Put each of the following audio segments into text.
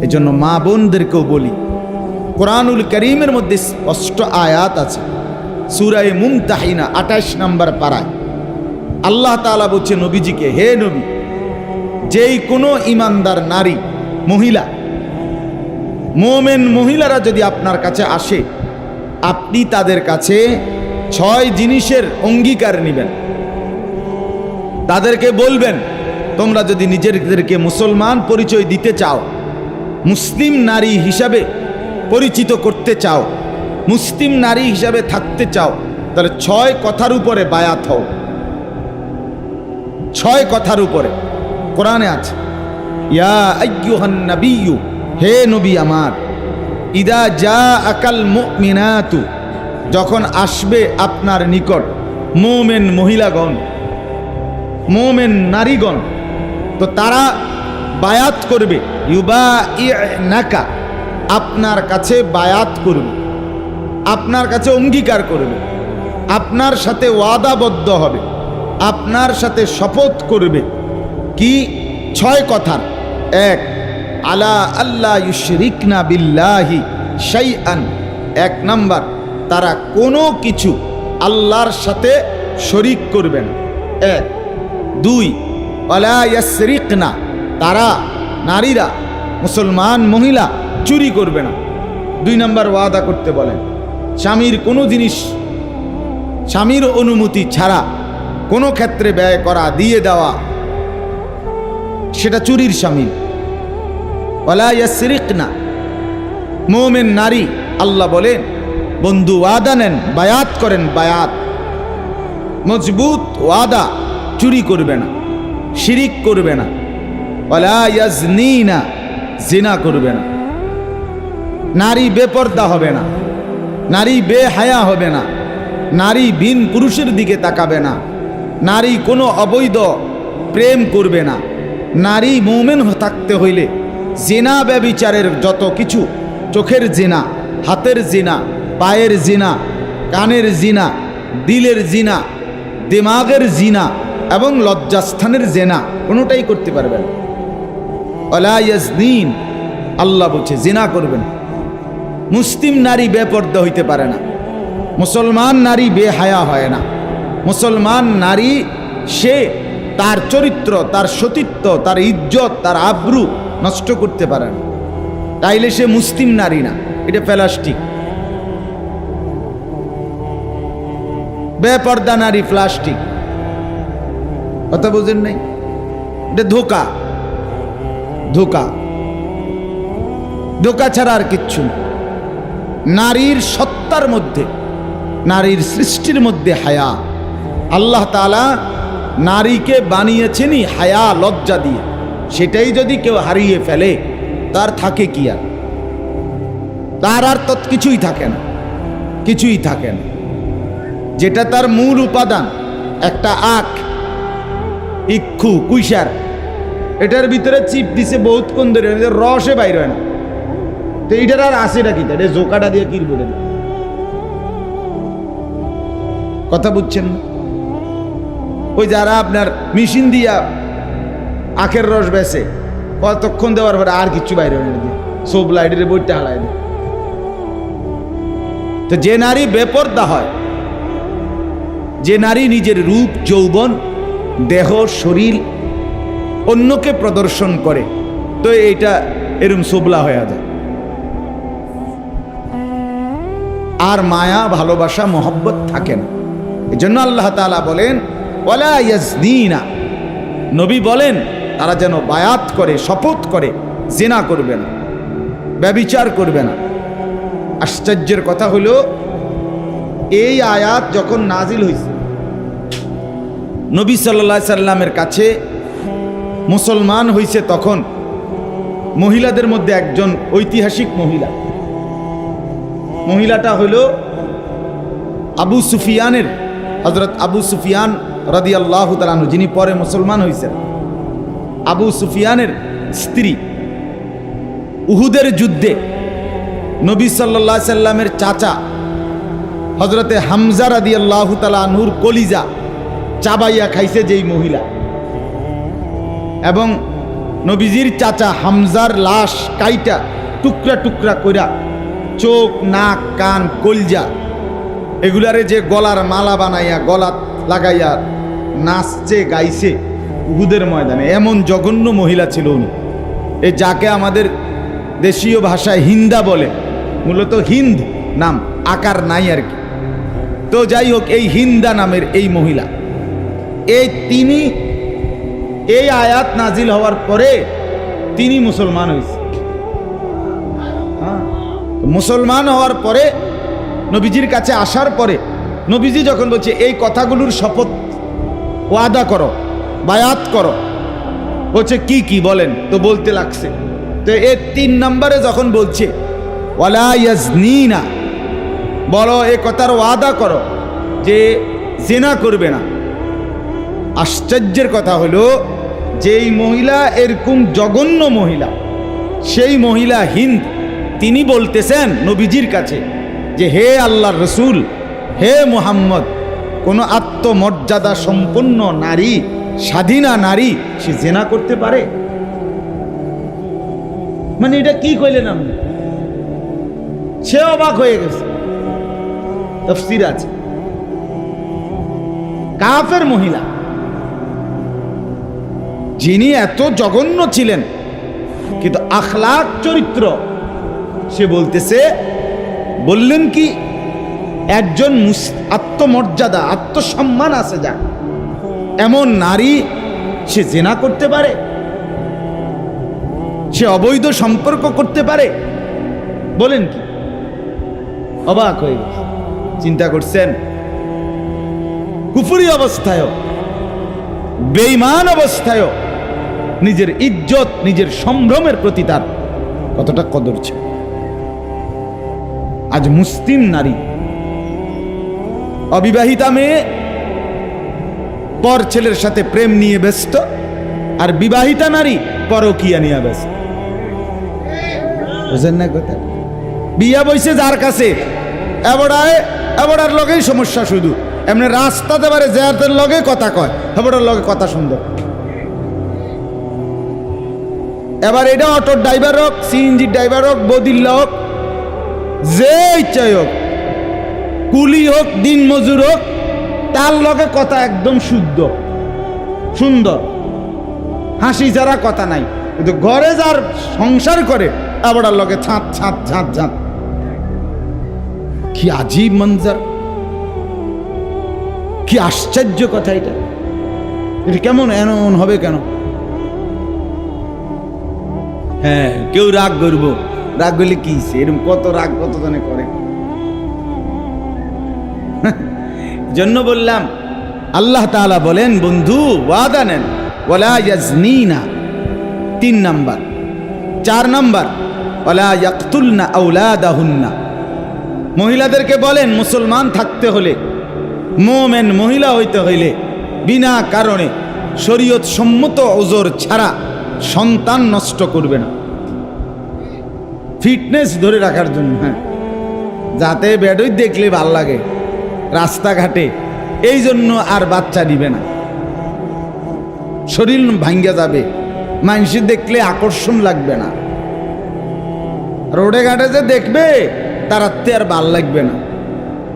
এজন্য মা বোনদেরকেও বলি, কোরআনুল করিমের মধ্যে স্পষ্ট আয়াত আছে। সুরায় মুমতাহিনা আঠাশ নম্বর পাড়ায় আল্লাহ তাআলা বলছে, নবীজিকে, হে নবী, যেই কোনো ইমানদার নারী, মহিলা, মোমেন মহিলারা যদি আপনার কাছে আসে, আপনি তাদের কাছে ছয় জিনিসের অঙ্গীকার নেবেন। তাদেরকে বলবেন, তোমরা যদি নিজেদেরকে মুসলমান পরিচয় দিতে চাও মুসলিম নারী হিসাবে পরিচিত করতে চাও, মুসলিম নারী হিসাবে থাকতে চাও, তাহলে ছয় কথার উপরে বায়াত হও। ছয় কথার উপরে। কোরআনে আছে, ইয়া হে নবী আমার, ইদা যা আকাল মুমিনাতু, যখন আসবে আপনার নিকট মোমেন মহিলাগণ, মোমেন নারীগণ, তো তারা বায়াত করবে। ইউবা নাকা আপনার কাছে বায়াত করবে। আপনার কাছে অঙ্গীকার করবে। আপনার সাথে ওয়াদাবদ্ধ হবে। আপনার সাথে শপথ করবে। কি? ছয় কথার। এক, আলা আল্লাহ ইউশরিকনা বিল্লাহি শাইআন। এক নাম্বার, তারা কোনো কিছু আল্লাহর সাথে শরিক করবে না। এক, দুই অলা ইয়াসরিকনা তারা, নারীরা, মুসলমান, মহিলা, চুরি করবে না। দুই নাম্বার ওয়াদা করতে বলেন, স্বামীর কোনো জিনিস, স্বামীর অনুমতি ছাড়া কোনো ক্ষেত্রে ব্যয় করা, দিয়ে দেওয়া, সেটা চুরির স্বামী অলাইয়াসরিক না মোমেন নারী, আল্লাহ বলেন, বন্ধু ওয়াদা নেন, বায়াত করেন, বায়াত। মজবুত ওয়াদা, চুরি করবে না, শিরিক করবে না। না জিনা করবে না। নারী বেপর্দা হবে না। নারী বেহায়া হবে না। নারী বিন পুরুষের দিকে তাকাবে না। নারী কোনো অবৈধ প্রেম করবে না। নারী মৌমেন থাকতে হইলে জেনা ব্যবিচারের যত কিছু, চোখের জিনা, হাতের জিনা, পায়ের জিনা, কানের জিনা, দিলের জিনা, দিমাগের জিনা এবং লজ্জাস্থানের জেনা কোনোটাই করতে পারবে না। আল্লাহ বলছে, জিনা করবেন। মুসলিম নারী বেপর্দা হইতে পারে না। মুসলমান নারী বেহায়া হয় না। মুসলমান নারী, সে তার চরিত্র, তার সতীত্ব, তার ইজ্জত, তার আব্রু নষ্ট করতে পারে না। তাইলে সে মুসলিম নারী না। এটা প্লাস্টিক। বেপর্দা নারী প্লাস্টিক। কথা বুঝেন নাই? এটা ধোকা। ধোকা। ধোকা ছাড়া আর কিচ্ছু নারীর সত্তার মধ্যে, নারীর সৃষ্টির মধ্যে হায়া। আল্লাহ তালা নারীকে বানিয়েছেনই হায়া, লজ্জা দিয়ে। সেটাই যদি কেউ হারিয়ে ফেলে, তার থাকে কি আর? তার আর তৎ কিছুই থাকে না। কিছুই থাকে না। যেটা তার মূল উপাদান, একটা আখ, ইক্ষু কুইসার এটার ভিতরে চিপ দিছে বহুত কোন ধরে রসে বাইর হয় না। তো এইটার আর আসেটা কি? এটা জোকাটা দিয়ে কি বলে? কথা বুঝছেন ওই যারা আপনার মেশিন দিয়া আখের রস বেছে, কতক্ষণ দেওয়ার পরে আর কিছু বাইরে হয় না সব লাইটের বইটা হালাই দেয়। তো যে নারী বেপর্দা হয়, যে নারী নিজের রূপ, যৌবন, দেহ, শরীর অন্যকে প্রদর্শন করে। তো এইটা এরম সোবলা হয়ে যায়। আর মায়া, ভালোবাসা, মহব্বত থাকে না। এই জন্য আল্লাহ তালা বলেন ওলা ইয়াজদিনা নবী বলেন, তারা যেন বায়াত করে, শপথ করে, জেনা করবে না, ব্যবিচার করবে না। আশ্চর্যের কথা হলো, এই আয়াত যখন নাজিল হয়েছে নবী সাল্লা সাল্লামের কাছে মুসলমান হয়েছে তখন মহিলাদের মধ্যে একজন ঐতিহাসিক মহিলা। মহিলাটা হইল আবু সুফিয়ানের হজরত আবু সুফিয়ান রাদি আল্লাহ তালানু যিনি পরে মুসলমান হয়েছেন আবু সুফিয়ানের স্ত্রী উহুদের যুদ্ধে নবী সাল্লা সাল্লামের চাচা হজরতে হামজা রাদি আল্লাহ তালানুর কলিজা চাবাইয়া খাইছে যেই মহিলা। এবং নবীজির চাচা হামজার লাশ কাইটা টুকরা টুকরা কইরা চোখ, নাক, কান, কলজা এগুলারে যে গলার মালা বানাইয়া গলাত লাগাইয়া নাচছে, গাইছে উহুদের ময়দানে। এমন জঘন্য মহিলা ছিল উনি। এ যাকে আমাদের দেশীয় ভাষায় হিন্দা বলে, মূলত হিন্দ নাম, আকার নাই আর কি। তো যাই হোক, এই হিন্দা নামের এই মহিলা। এই তিনি এই আয়াত নাজিল হওয়ার পরে তিনি মুসলমান হয়েছে। হ্যাঁ, মুসলমান হওয়ার পরে নবীজির কাছে আসার পরে নবীজি যখন বলছে এই কথাগুলোর শপথ ওয়াদা করো বায়াত করো। বলছে কি কি বলেন? তো বলতে লাগছে। তো এর তিন নম্বরে যখন বলছে ওয়ালা ইয়াজনিনা বলো এ কথার ওয়াদা করো যে জেনা করবে না। আশ্চর্যের কথা হলো যেই মহিলা এরকম জঘন্য মহিলা, সেই মহিলা হিন্দ, তিনি বলতেছেন নবীজির কাছে যে, হে আল্লাহর রসুল, হে মুহাম্মদ, কোনো আত্মমর্যাদা সম্পন্ন নারী, স্বাধীনা নারী, সে জেনা করতে পারে? মানে এটা কি কইলেন আপনি? সে অবাক হয়ে গেছে। তফসির আছে। কাফের মহিলা যিনি এত জঘন্য ছিলেন, কিন্তু আখলাক চরিত্র, সে বলতেছে, বললেন কি, একজন আত্মমর্যাদা, আত্মসম্মান আছে যা এমন নারী সে জেনা করতে পারে, সে অবৈধ সম্পর্ক করতে পারে বলেন কি, অবাক হয়ে গেছে। চিন্তা করছেন, কুফুরি অবস্থায়ও বেইমান অবস্থায়ও নিজের ইজ্জত, নিজের সম্ভ্রমের প্রতি তার কতটা কদর ছিল। আজ মুসলিম নারী, অবিবাহিতা মেয়ে, পর ছেলের সাথে প্রেম নিয়ে ব্যস্ত, আর বিবাহিতা নারী পরকিয়া নিয়ে ব্যস্ত। বুঝেন না কথা? বিয়া বইছে যার কাছে এবারায় লগেই সমস্যা শুধু। এমনি রাস্তাতে পারে যাদের লগে কথা কয় এবারের লগে কথা সুন্দর। এবার এটা অটোর ড্রাইভার হোক সিএনজি ড্রাইভার হোক, বদিল্লা হোক, যে ইচ্ছাই হোক, কুলি হোক দিন মজুর হোক, তার লগে কথা একদম শুদ্ধ, সুন্দর। হাসি যারা কথা নাই। কিন্তু ঘরে যার সংসার করে আবার লগে ছাঁত ছাঁত ঝাঁত ঝাঁত কি আজীব মঞ্জার, কি আশ্চর্য কথা এটা। এটা কেমন এমন হবে কেন? হ্যাঁ কেউ রাগ করব। রাগ করলে কি? এরকম কত রাগ কত জনে করে? জন্য বললাম আল্লাহ তাআলা বলেন বন্ধু ওয়াদা নেন। ওয়ালা ইয়াজনিনা তিন নাম্বার। চার নাম্বার ওয়ালা ইয়াকতুলনা আওলাদাহুন্না। মহিলাদেরকে বলেন মুসলমান থাকতে হলে মোমেন মহিলা হইতে হইলে বিনা কারণে শরীয়ত সম্মত ওজোর ছাড়া সন্তান নষ্ট করবে না। ফিটনেস ধরে রাখার জন্য হ্যাঁ। যাতে বেডই দেখলে ভালো লাগে, রাস্তাঘাটে। এই জন্য আর বাচ্চা নিবে না। শরীর ভাঙ্গা যাবে মানুষ দেখলে আকর্ষণ লাগবে না। রোডে ঘাটে যে দেখবে, তার আত্মে আর ভালো লাগবে না।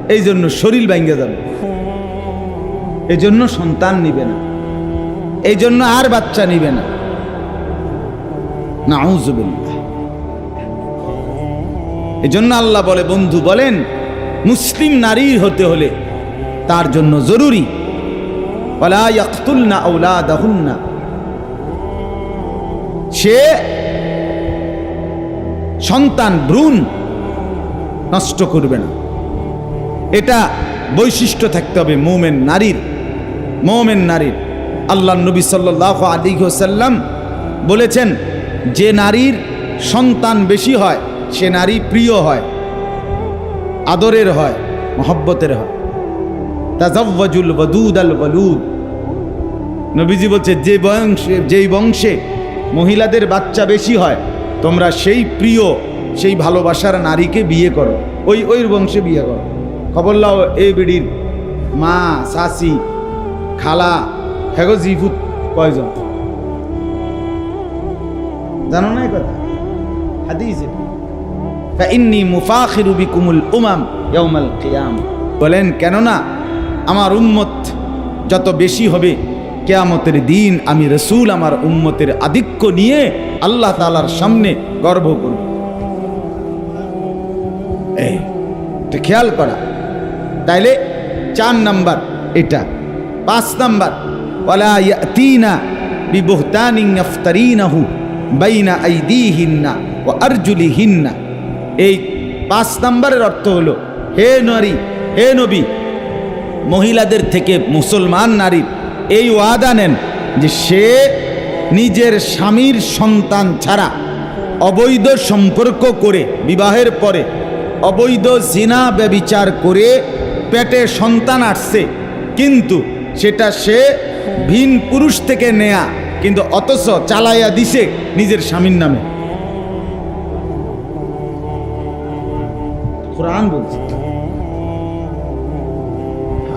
এই জন্য শরীর ভাঙ্গে যাবে। এই জন্য সন্তান নিবে না। এই জন্য আর বাচ্চা নিবে না। জন্য আল্লাহ বলে, বন্ধু বলেন, মুসলিম হতে হলে তার জন্য জরুরি। সে সন্তান ভ্রূণ নষ্ট করবে না। এটা বৈশিষ্ট্য থাকতে হবে মোমেন নারীর মোমেন নারীর। আল্লাহ নবী সাল্লাহ আলী সাল্লাম বলেছেন যে নারীর সন্তান বেশি হয়, সে নারী প্রিয় হয়, আদরের হয়, মহব্বতের হয়। তাজাওয়াজুল ওয়াদুদ আল ওয়ালুদ। নবীজি বলছে, যে বংশে, যেই বংশে মহিলাদের বাচ্চা বেশি হয়, তোমরা সেই প্রিয়, সেই ভালোবাসার নারীকে বিয়ে করো। ওই ওই বংশে বিয়ে করো। খবর লাও এই বিড়ির মা শাসি খালা জিফুত কয়জন? জানো না কথা? হাদিসে ইন্নি মুফাখিরু বিকুমুল উমাম ইয়াউমাল কিয়াম। বলেন, কেননা আমার উম্মত যত বেশি হবে, কেয়ামতের দিন আমি রসুল আমার উম্মতের আধিক্য নিয়ে আল্লাহ তালার সামনে গর্ব করব। এই খেয়াল করা। তাইলে চার নাম্বার এটা। পাঁচ নাম্বার ওলা তিনা বিবহতানিং আফতারিনাহু বাইনা আইদিহিন্না ওয়া আরজুলিহিন্না। এই পাঁচ নাম্বারের অর্থ হলো, হে নারী, হে নবী, মহিলাদের থেকে মুসলমান নারীর এই ওয়াদা নেন যে সে নিজের স্বামীর সন্তান ছাড়া অবৈধ সম্পর্ক করে বিবাহের পরে অবৈধ জিনা ব্যবিচার করে পেটে সন্তান আসছে। কিন্তু সেটা সে ভিন পুরুষ থেকে নেয়া কিন্তু অথচ চালাইয়া দিছে নিজের স্বামীর নামে। কোরআন বলছে।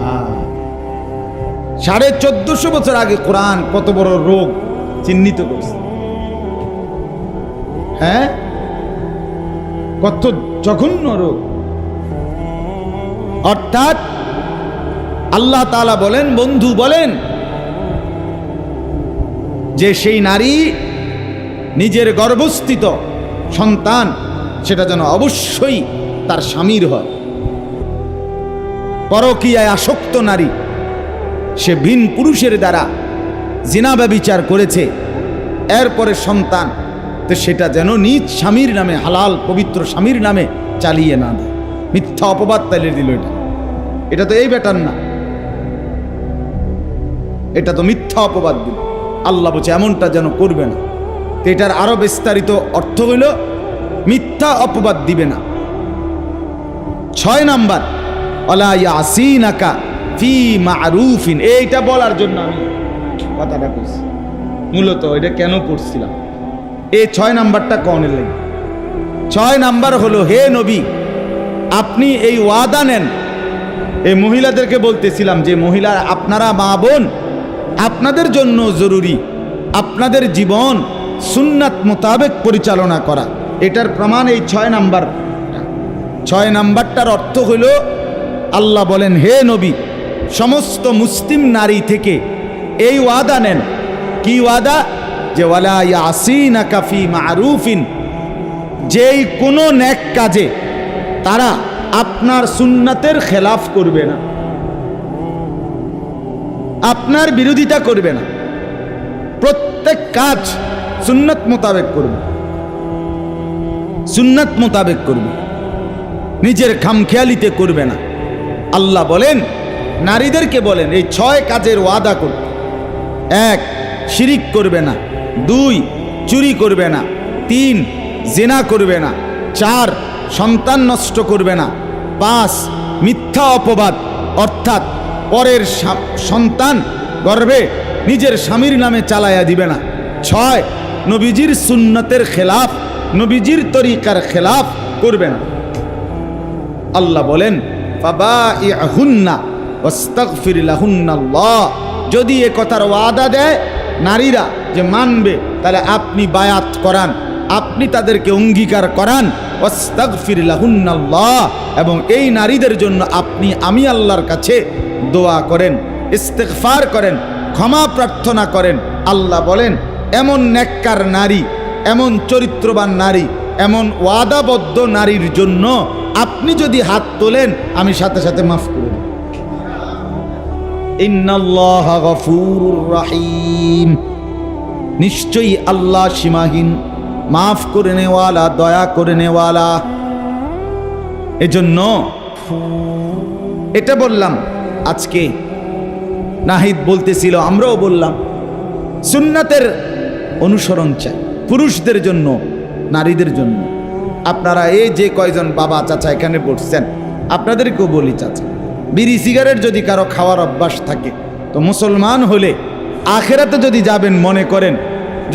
হ্যাঁ। সাড়ে চোদ্দশো বছর আগে কোরআন কত বড় রোগ চিহ্নিত করছে। হ্যাঁ? কত জঘন্য রোগ। অর্থাৎ আল্লাহ তাআলা বলেন, বন্ধু বলেন যে সেই নারী নিজের গর্ভস্থিত সন্তান, সেটা যেন অবশ্যই তার স্বামীর হয়। পরকীয়ায় আসক্ত নারী, সে ভিন পুরুষের দ্বারা জিনাবা বিচার করেছে। এরপরে সন্তান, তো সেটা যেন নিজ স্বামীর নামে, হালাল পবিত্র স্বামীর নামে চালিয়ে না দেয়। মিথ্যা অপবাদ তাইলে দিল এটা। এটা তো এই ব্যাটার না। এটা তো মিথ্যা অপবাদ দিল। আল্লাহ বলছে, এমনটা যেন করবে না। এটার আরও বিস্তারিত অর্থ হইল, মিথ্যা অপবাদ দিবে না। ছয় নাম্বার ইয়াসিনাকা ফি মারুফিন। এইটা বলার জন্য আমি কথাটা মূলত এটা কেন পড়ছিলাম? এই ছয় নাম্বারটা কনের লাগে। ছয় নাম্বার হলো, হে নবী, আপনি এই ওয়াদা নেন। এই মহিলাদেরকে বলতেছিলাম যে, মহিলা, আপনারা মা বোন আপনাদের জন্য জরুরি আপনাদের জীবন সুন্নাত মোতাবেক পরিচালনা করা। এটার প্রমাণ এই ছয় নাম্বার। ছয় নাম্বারটার অর্থ হইল, আল্লাহ বলেন, হে নবী, সমস্ত মুসলিম নারী থেকে এই ওয়াদা নেন। কি ওয়াদা? যে, ওয়ালা কাফি মারুফিন। যেই কোনো ন্যাক কাজে তারা আপনার সুন্নাতের খেলাফ করবে না। আপনার বিরোধিতা করবে না। প্রত্যেক কাজ সুন্নাত মোতাবেক করবে। সুন্নাত মোতাবেক করবে। নিজের খামখেয়ালিতে করবে না। আল্লাহ বলেন, নারীদেরকে বলেন, এই ছয় কাজের ওয়াদা করবে এক, শিরিক করবে না। দুই, চুরি করবে না। তিন, জেনা করবে না। চার, সন্তান নষ্ট করবে না। পাঁচ, মিথ্যা অপবাদ, অর্থাৎ পরের সন্তান গর্ভে নিজের স্বামীর নামে চালায়া দিবে না। ছয়, নবীজির সুন্নতের খেলাফ, নবীজির তরিকার খেলাফ করবে না। আল্লাহ বলেন লাহুন্নাল্লাহ। যদি এ কথার ওয়াদা দেয় নারীরা যে মানবে, তাহলে আপনি বায়াত করান, আপনি তাদেরকে অঙ্গীকার করান এবং এই নারীদের জন্য আপনি, আমি আল্লাহর কাছে দোয়া করেন, ইস্তেগফার করেন, ক্ষমা প্রার্থনা করেন। আল্লাহ বলেন, এমন নেককার নারী, এমন চরিত্রবান নারী, এমন ওয়াদাবদ্ধ নারীর জন্য আপনি যদি হাত তোলেন, আমি সাথে সাথে মাফ করে দেব। ইন্নাল্লাহ গফুরুর রাহিম। নিশ্চয়ই আল্লাহ সীমাহীন। মাফ করে নেওয়ালা, দয়া করে নেওয়ালা। এজন্য এটা বললাম আজকে। নাহিদ বলতেছিল, আমরাও বললাম, সুন্নাতের অনুসরণ চাই, পুরুষদের জন্য, নারীদের জন্য। আপনারা এই যে কয়জন বাবা, চাচা এখানে বসছেন, আপনাদেরকেও বলি চাচা, বিড়ি সিগারেট যদি কারও খাওয়ার অভ্যাস থাকে, তো মুসলমান হলে আখেরাতে যদি যাবেন মনে করেন,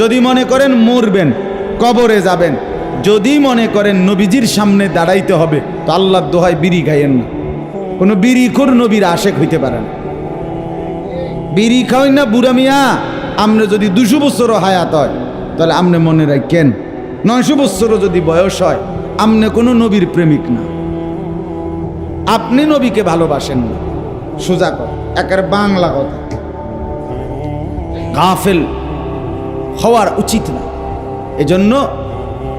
যদি মনে করেন মরবেন কবরে যাবেন। যদি মনে করেন নবীজির সামনে দাঁড়াইতে হবে, তো আল্লাহর দোহায় বিড়ি খাইয়েন না। কোনো বিড়িখোর নবীর আশেক হইতে পারে না। বিড়ি খাওয়াই না বুড়া মিয়া আমরা যদি দুশো বছরও হায়াত হয়, তাহলে আমনে মনে রাখেন, নয়শো বছরও যদি বয়স হয়, আমনে কোনো নবীর প্রেমিক না। আপনি নবীকে ভালোবাসেন না। সোজা কর, একের বাংলা কথা। গাফেল হওয়ার উচিত না। এজন্য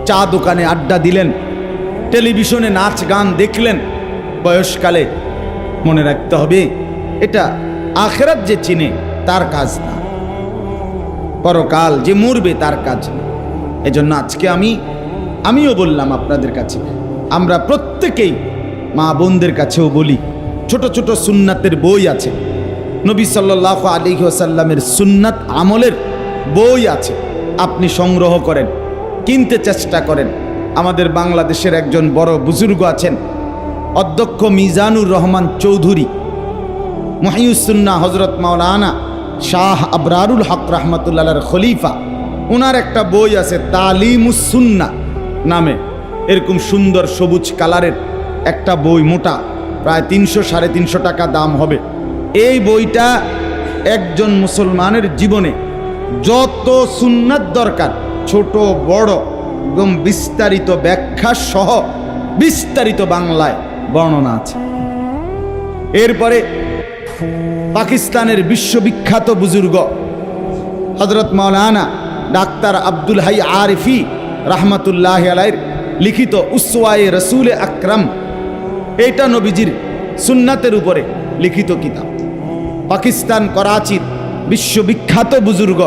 চা দোকানে আড্ডা দিলেন, টেলিভিশনে নাচ গান দেখলেন, বয়সকালে মনে রাখতে হবে, এটা আখেরাত যে চিনে তার কাজ না। পরকাল যে মরবে তার কাজ না। এজন্য আজকে আমি, আমিও বললাম আপনাদের কাছে, আমরা প্রত্যেকেই মা বোনদের কাছেও বলি, ছোট ছোট সুন্নাতের বই আছে, নবী সাল্লাহ আলী ওসাল্লামের সুন্নাত আমলের বই আছে। আপনি সংগ্রহ করেন, কিনতে চেষ্টা করেন। আমাদের বাংলাদেশের একজন বড় বুজুর্গ আছেন, অধ্যক্ষ মিজানুর রহমান চৌধুরী। মহিউসুন্না হজরত মাওলানা শাহ আবরারুল হক রহমতুল্লাহর খলিফা। ওনার একটা বই আছে, তালিমুসুন্না নামে। এরকম সুন্দর সবুজ কালারের একটা বই, মোটা, প্রায় তিনশো সাড়ে তিনশো টাকা দাম হবে। এই বইটা একজন মুসলমানের জীবনে যত সুন্নাত দরকার, ছোট, বড়, এবং বিস্তারিত ব্যাখ্যা সহ বিস্তারিত বাংলায় বর্ণনা আছে। এরপরে পাকিস্তানের বিশ্ববিখ্যাত বুজুর্গ হজরত মৌলানা ডাক্তার আব্দুল হাই আরিফি রাহমাতুল্লাহ আলাইর লিখিত উসওয়ায়ে রসুল আকরাম এটা নবীজির সুন্নাতের উপরে লিখিত কিতাব। পাকিস্তান, করাচির বিশ্ববিখ্যাত বুজুর্গ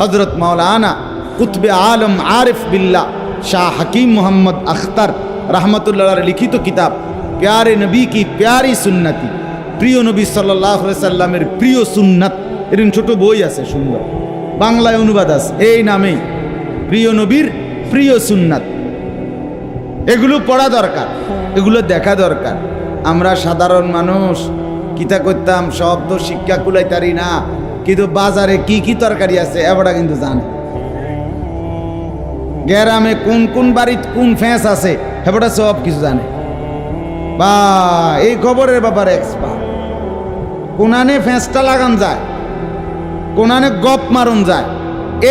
হজরত মৌলানা কুতবে আলম আরিফ বিল্লা শাহ হাকিম মোহাম্মদ আখতার রহমতুল্লাহর লিখিত কিতাব, প্যারে নবী কি প্যারি সুন্নতি। প্রিয় নবী সাল্লাহ সাল্লামের প্রিয় সুন্নাত। এরকম ছোট বই আছে, সুন্দর। বাংলায় অনুবাদ আছে, এই নামেই। প্রিয় নবীর প্রিয় সুন্নাত। এগুলো পড়া দরকার, এগুলো দেখা দরকার। আমরা সাধারণ মানুষ কিতা করতাম তো শিক্ষা কুলাইতারি না। কিন্তু বাজারে কি কি তরকারি আছে, এবারটা কিন্তু জানে। গ্রামে কোন কোন বাড়িত কোন ফ্যাঁস আছে হেবাটা সব কিছু জানে। বা, এই খবরের ব্যাপারে এক্সপার্ট কোনানে ফ্যাঁসটা লাগান যায়, কোনানে গপ মারুন যায়,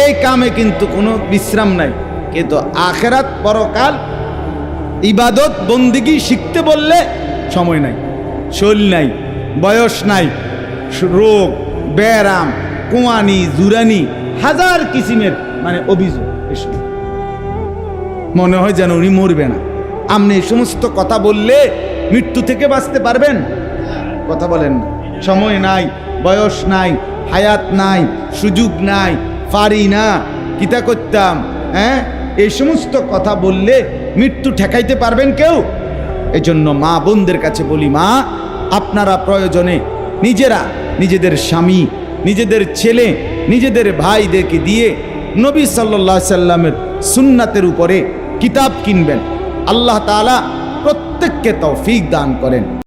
এই কামে কিন্তু কোনো বিশ্রাম নাই। কিন্তু আখেরাত, পরকাল, ইবাদত, বন্দিগি শিখতে বললে সময় নাই শৈল নাই, বয়স নাই, রোগ ব্যারাম, কুয়ানি, জুরানি, হাজার কিসিমের মানে অভিযোগ এসব। মনে হয় যেন উনি মরবে না। আপনি এই সমস্ত কথা বললে মৃত্যু থেকে বাঁচতে পারবেন? কথা বলেন না। সময় নাই, বয়স নাই, হায়াত নাই, সুযোগ নাই পারি না। কিতা করতাম হ্যাঁ? এই সমস্ত কথা বললে মৃত্যু ঠেকাইতে পারবেন কেউ? এজন্য মা বোনদের কাছে বলি, মা, আপনারা প্রয়োজনে নিজেরা নিজেদের স্বামী, নিজেদের ছেলে, নিজেদের ভাইদেরকে দিয়ে নবী সাল্লা সাল্লামের সুন্নাতের উপরে কিতাব কিনবেন। আল্লাহ তালা প্রত্যেককে তৌফিক দান করেন।